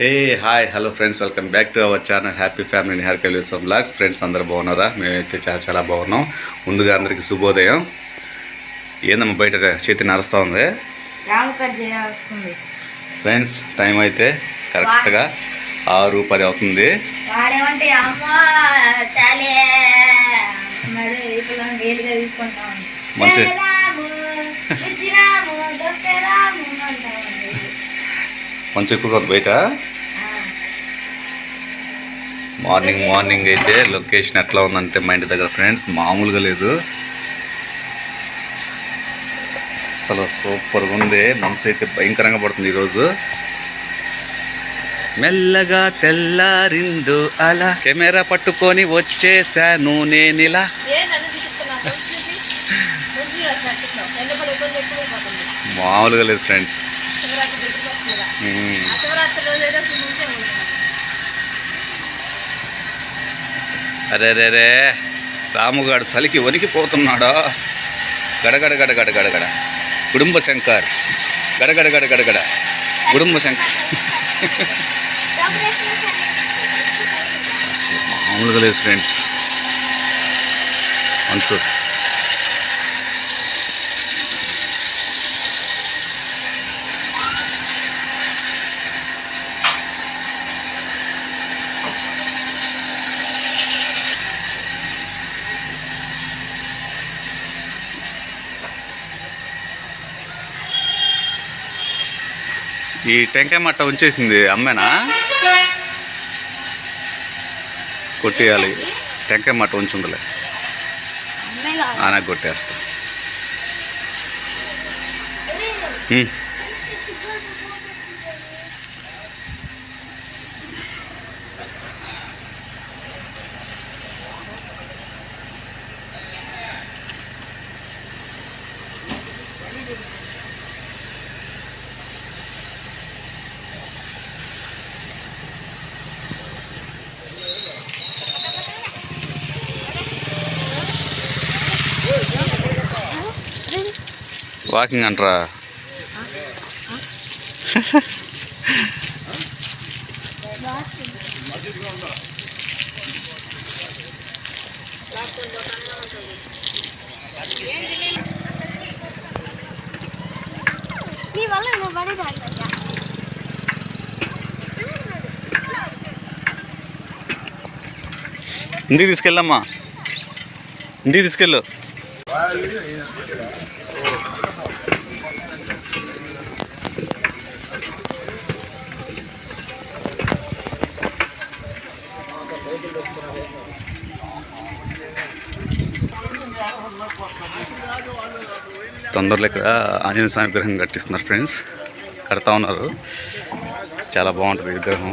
Hey hi hello friends welcome back to our channel happy family hair కల్యూసం blogs friends అందరూ బాగున్నారా? మేమైతే చాలా చాలా బాగున్నాం. ముందుగా అందరికీ శుభోదయం. ఏందమ్మా బయట చేతి నరుస్తూ ఉంది? ఫ్రెండ్స్ టైం అయితే కరెక్ట్గా ఆరు పది అవుతుంది. మంచి- మంచి ఎక్కువ బయట మార్నింగ్ మార్నింగ్ అయితే లొకేషన్ ఎట్లా ఉందంటే మా ఇంటి దగ్గర ఫ్రెండ్స్ మామూలుగా లేదు అసలు సూపర్గా ఉంది మంచు అయితే భయంకరంగా పడుతుంది ఈరోజు మెల్లగా తెల్లారిందు అలా కెమెరా పట్టుకొని వచ్చేసాను నేనిలా మామూలుగా లేదు ఫ్రెండ్స్ అరే రే రే రాముగాడు చలికి వణికిపోతున్నాడా? గడగడ గడగడ గడగడ కుటుంబ శంకర్. గడగడ గడగడ గడ కుటుంబ శంకర్. మామూలుగా లేదు ఫ్రెండ్స్ మనసు ఈ టెంకాయ మట్ట ఉంచేసింది అమ్మేనా? కొట్టేయాలి. టెంకాయ మట్ట ఉంచుండలే. ఆనకు కొట్టేస్తా. వాకింగ్ అంటారా. ఇంటికి తీసుకెళ్ళమ్మా. ఇంటికి తీసుకెళ్ళు. తొందరలో ఇక్కడ ఆంజనేయ స్వామి విగ్రహం కట్టిస్తున్నారు ఫ్రెండ్స్. కడతా ఉన్నారు. చాలా బాగుంటుంది విగ్రహం.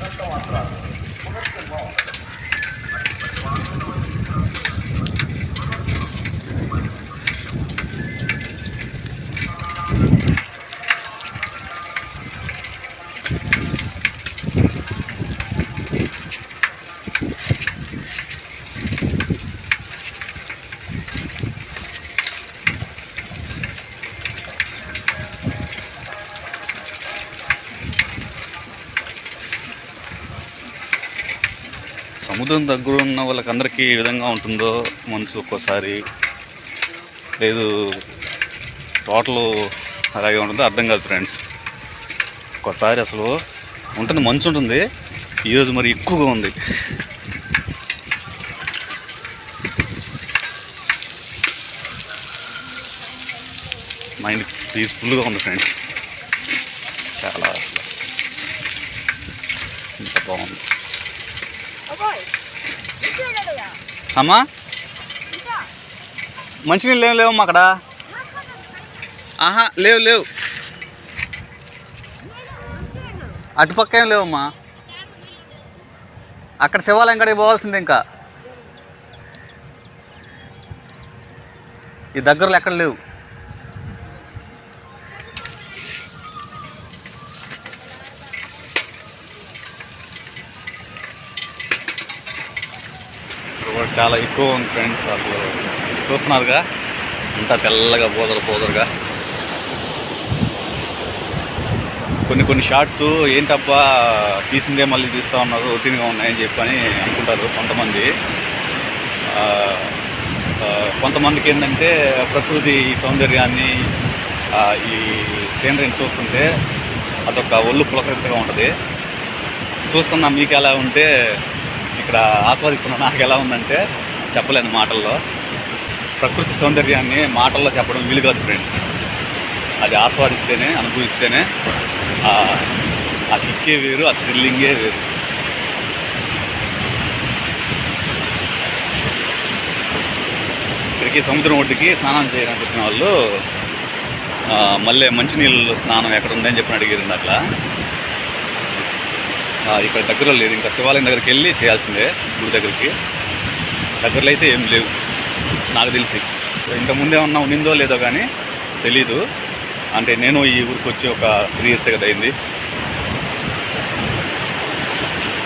já estão atrás. సముద్రం దగ్గర ఉన్న వాళ్ళకందరికీ ఏ విధంగా ఉంటుందో మనసు ఒక్కోసారి లేదు టోటల్ అలాగే ఉంటుందో అర్థం కాదు ఫ్రెండ్స్ ఒక్కోసారి అసలు ఉంటుంది మంచు ఉంటుంది. ఈరోజు మరి ఎక్కువగా ఉంది. మైండ్ పీస్ఫుల్గా ఉంది ఫ్రెండ్స్ చాలా అసలు. ఇంత బాగుంది. అమ్మా? మంచినీళ్ళు ఏం లేవమ్మా అక్కడ? ఆహా లేవు లేవు. అటుపక్క ఏం లేవమ్మా? అక్కడ శివాలయం కాడికి పోవాల్సింది ఇంకా. ఈ దగ్గరలో ఎక్కడ లేవు. చాలా ఎక్కువ ఉంది ఫ్రెండ్స్ అసలు. చూస్తున్నారుగా? అంతా తెల్లగా బోదలు బోదరుగా కొన్ని కొన్ని షార్ట్స్ ఏంటప్పా తీసిందే మళ్ళీ తీస్తూ ఉన్నారు రొటీన్గా ఉన్నాయని చెప్పని అనుకుంటారు కొంతమంది. కొంతమందికి ఏంటంటే ప్రకృతి సౌందర్యాన్ని ఈ సీనరీని చూస్తుంటే అదొక ఒళ్ళు పులకరితగా ఉంటుంది. చూస్తున్నా మీకు ఎలా ఉంటే ఇక్కడ ఆస్వాదిస్తున్న నాకు ఎలా ఉందంటే చెప్పలేను మాటల్లో. ప్రకృతి సౌందర్యాన్ని మాటల్లో చెప్పడం వీలు కాదు ఫ్రెండ్స్. అది ఆస్వాదిస్తేనే అనుభవిస్తేనే ఆ కిక్కే వేరు ఆ థ్రిల్లింగే వేరు. ఇక్కడికి సముద్రం ఒడ్డుకి స్నానం చేయడానికి వచ్చిన వాళ్ళు మళ్ళీ మంచినీళ్ళు స్నానం ఎక్కడ ఉందని చెప్పి అడిగారు అట్లా ఇక్కడ దగ్గరలో లేదు. ఇంకా శివాలయం దగ్గరికి వెళ్ళి చేయాల్సిందే గుడి దగ్గరికి. దగ్గరలో అయితే ఏం లేవు. నాకు తెలిసి. ఇంత ఏమన్నా ఉన్నిందో లేదో కానీ తెలీదు. అంటే నేను ఈ ఊరికి వచ్చి ఒక త్రీ ఇయర్స్ కదా అయింది.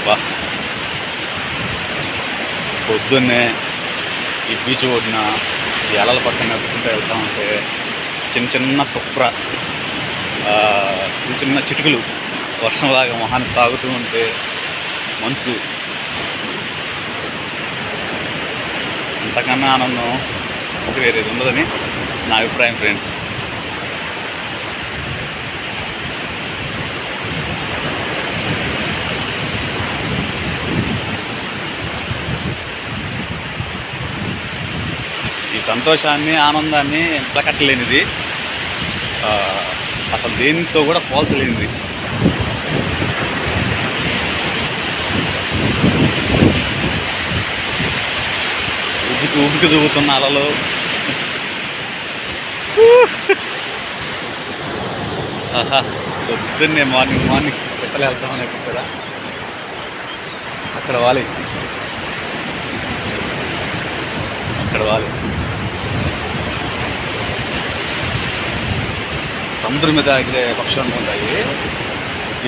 వా పొద్దున్నే ఈ బీచ్ ఒడ్డున ఈ అలల పక్కన నడుచుకుంటూ వెళ్తామంటే చిన్న చిన్న తుప్ర చిన్న చిన్న చిటుకులు వర్షంలాగా మొహాన్ని తాగుతూ ఉంటే మంచు. అంతకన్నా ఆనందం ఇంక వేరేది ఉండదని నా అభిప్రాయం ఫ్రెండ్స్. ఈ సంతోషాన్ని ఆనందాన్ని కట్టలేనిది అసలు దేనితో కూడా పోల్చలేనిది. ఊపికి ఉబ్బికి దూకుతున్న అలలు. ఆహా పొద్దున్నే మార్నింగ్ మార్నింగ్ పెట్టలు వెళ్తామని అనిపిస్తుందా అక్కడ వాలి. అక్కడ వాలి. సముద్రం మీద ఎగిరే పక్షులు ఉంటాయి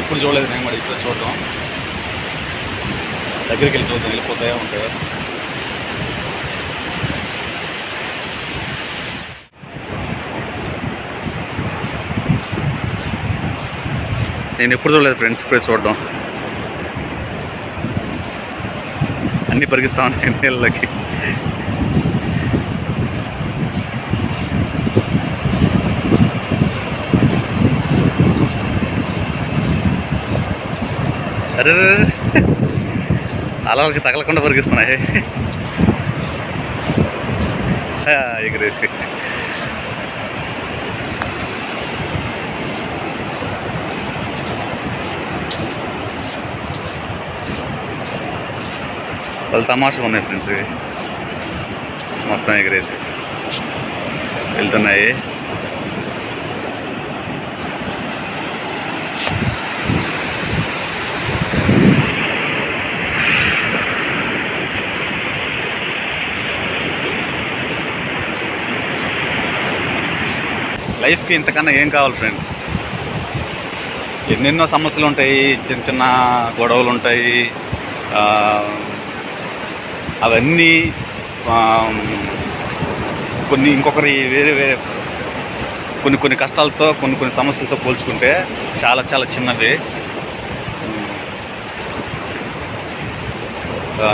ఎప్పుడు చూడలేదు నేను కూడా ఇప్పుడు చూడటం. దగ్గరికి వెళ్ళి చూద్దాం వెళ్ళిపోతాయో ఉంటాయో. నేను ఎప్పుడు చూడలేదు ఫ్రెండ్స్ ఇప్పుడే చూడడం. అన్నీ పరిగిస్తా ఉన్నాయి నీళ్ళకి అరే అలలకి తగలకుండా పరిగిస్తున్నాయి ఎగరేసి. వాళ్ళు తమాషగా ఉన్నాయి ఫ్రెండ్స్ ఇవి. మొత్తం ఎగరేసి. వెళ్తున్నాయి. లైఫ్కి ఇంతకన్నా ఏం కావాలి ఫ్రెండ్స్? ఎన్నెన్నో సమస్యలు ఉంటాయి చిన్న చిన్న గొడవలు ఉంటాయి అవన్నీ కొన్ని ఇంకొకరి వేరే వేరే కొన్ని కొన్ని కష్టాలతో కొన్ని కొన్ని సమస్యలతో పోల్చుకుంటే చాలా చాలా చిన్నవి.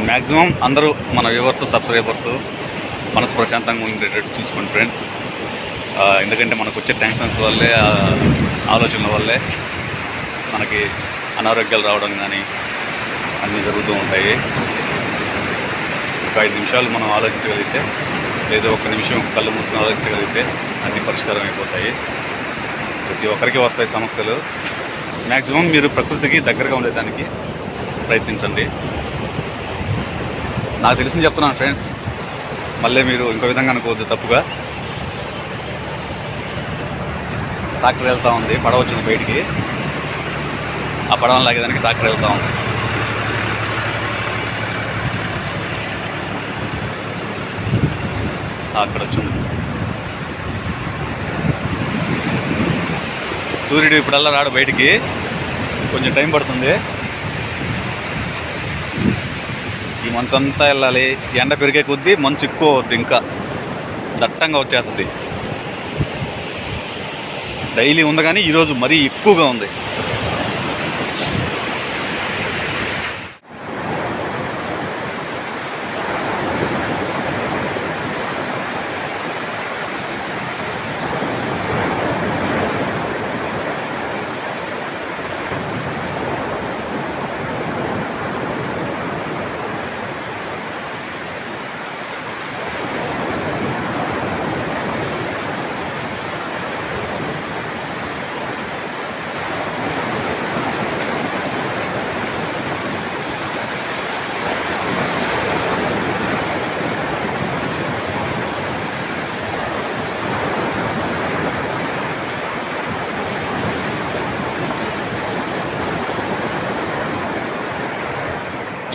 మ్యాక్సిమం అందరూ మన వ్యూవర్స్ సబ్స్క్రైబర్స్ మనసు ప్రశాంతంగా ఉండేటట్టు చూసుకోండి ఫ్రెండ్స్. ఎందుకంటే మనకు వచ్చే టెన్షన్స్ వల్లే ఆలోచనల వల్లే మనకి అనారోగ్యాలు రావడం కానీ అన్నీ జరుగుతూ ఉంటాయి. ఒక ఐదు నిమిషాలు మనం ఆలోచించగలిగితే లేదా ఒక నిమిషం కళ్ళు మూసుకొని ఆలోచించగలిగితే అన్ని పరిష్కారం అయిపోతాయి. ప్రతి ఒక్కరికి వస్తాయి సమస్యలు. మ్యాక్సిమం మీరు ప్రకృతికి దగ్గరగా ఉండేదానికి ప్రయత్నించండి. నాకు తెలిసింది చెప్తున్నాను ఫ్రెండ్స్. మళ్ళీ మీరు ఇంకో విధంగా అనుకోవద్దు తప్పుగా. ట్రాక్టర్ వెళ్తూ ఉంది పడవ వచ్చింది బయటికి. ఆ పడవను లాగేదానికి ట్రాక్టర్ వెళ్తూ ఉంది. అక్కడ వచ్చింది సూర్యుడు ఇప్పుడల్లా రాడు బయటికి. కొంచెం టైం పడుతుంది. ఈ మంచు అంతా వెళ్ళాలి ఎండ పెరిగే కొద్దీ మంచు ఎక్కువ అవుద్ది ఇంకా. దట్టంగా వచ్చేస్తుంది. డైలీ ఉంది కానీ ఈరోజు మరీ ఎక్కువగా ఉంది.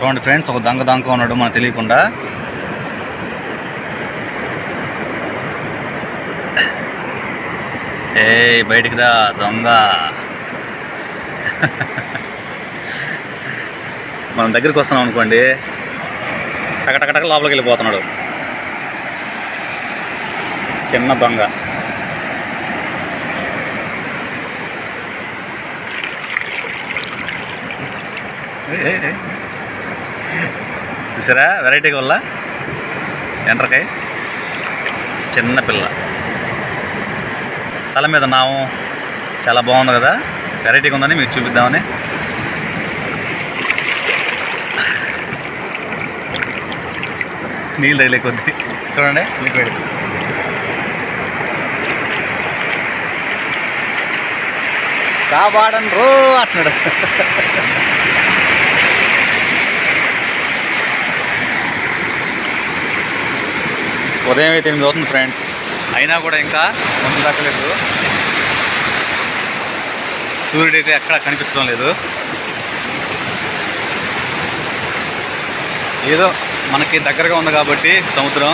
చూడండి ఫ్రెండ్స్ ఒక దొంగ దొంగ ఉన్నాడు మనకు తెలియకుండా. ఏ బయటికి రా దొంగ. మనం దగ్గరికి వస్తున్నాం అనుకోండి టకటకటక లోపలికి వెళ్ళిపోతున్నాడు. చిన్న దొంగ. ఏ, ఏ. చూసారా? వెరైటీగా వల్ల ఎండ్రకాయ చిన్న పిల్ల. తల మీద నావం చాలా బాగుంది కదా? వెరైటీగా ఉందని మీకు చూపిద్దామని. నీళ్ళు తగిలే కొద్ది. చూడండి. లిక్విడ్ కాపాడను రో అంటున్నాడు. ఉదయం అయితే ఎనిమిది అవుతుంది ఫ్రెండ్స్. అయినా కూడా ఇంకా కొంచెం దక్కలేదు సూర్యుడు అయితే ఎక్కడ కనిపించడం లేదు. ఏదో మనకి దగ్గరగా ఉంది కాబట్టి సముద్రం.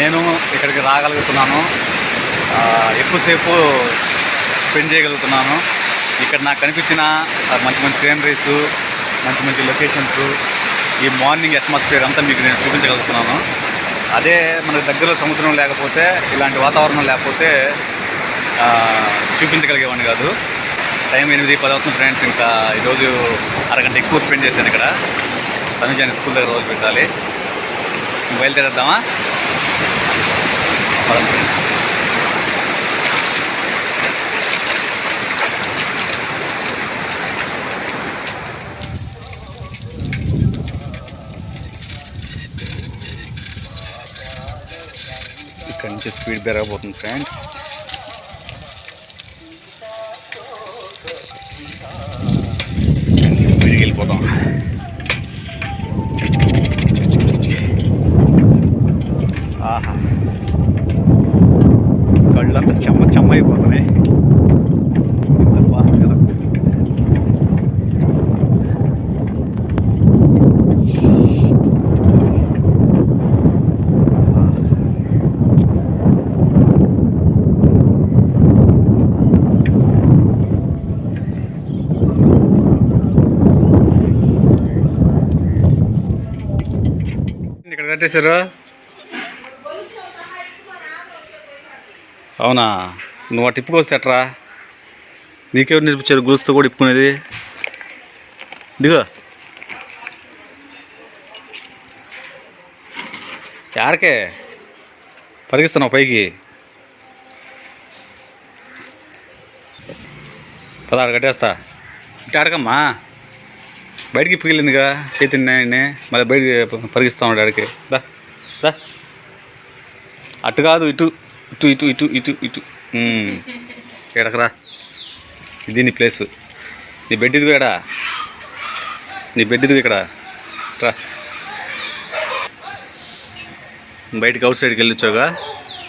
నేను ఇక్కడికి రాగలుగుతున్నాను. ఎక్కువసేపు స్పెండ్ చేయగలుగుతున్నాను. ఇక్కడ నాకు కనిపించిన మంచి మంచి సీనరీస్ మంచి మంచి లొకేషన్స్ ఈ మార్నింగ్ అట్మాస్ఫియర్ అంతా మీకు నేను చూపించగలుగుతున్నాను. అదే మనకు దగ్గరలో సముద్రం లేకపోతే ఇలాంటి వాతావరణం లేకపోతే చూపించగలిగేవాడిని కాదు. టైం ఎనిమిది పది అవుతుంది ఫ్రెండ్స్ ఇంకా ఈరోజు అరగంట ఎక్కువ స్పెండ్ చేశాను ఇక్కడ. తనుజాని స్కూల్ దగ్గర రోజు పెట్టాలి. బయలుదేరేద్దామా? ఫ్రెండ్స్ మంచి స్పీడ్ పెరగబోతుంది ఫ్రెండ్స్. స్పీడ్కి వెళ్ళిపోతాం. కట్టేశారు అవునా? నువ్వు అటు టిప్పు కోస్తే అట్రా నీకెవరు నేర్పించారు గొలుసుతో కూడా ఇప్పుకునేది? దిగో యారకే? పరిగిస్తున్నావు పైకి. పదహారు కట్టేస్తా. ఇటు ఆడకమ్మా. బయటికి పిగిలిందిగా చైతన్యాన్ని మళ్ళీ బయటికి పరిగిస్తా ఉన్నాడు ఆడికి. దా దా. అటు కాదు ఇటు ఇటు ఇటు ఇటు ఇటు ఇటు. ఎడకరా. ఇది నీ ప్లేసు. నీ బెడ్ ఇదిగో ఎడా. నీ బెడ్ ఇదిగో ఇక్కడ. రా. బయటికి అవుట్ సైడ్కి వెళ్ళొచ్చాగా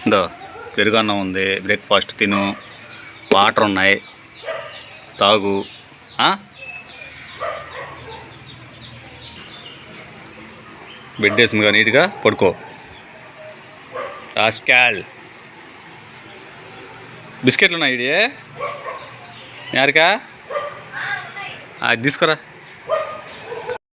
ఇందో పెరుగన్నం ఉంది బ్రేక్ఫాస్ట్ తిను వాటర్ ఉన్నాయి. తాగు. బెడ్ వేసిందిగా నీట్గా పడుకో. రాస్కాల్. బిస్కెట్లు ఉన్నాయి ఇది యారికా అది తీసుకురా.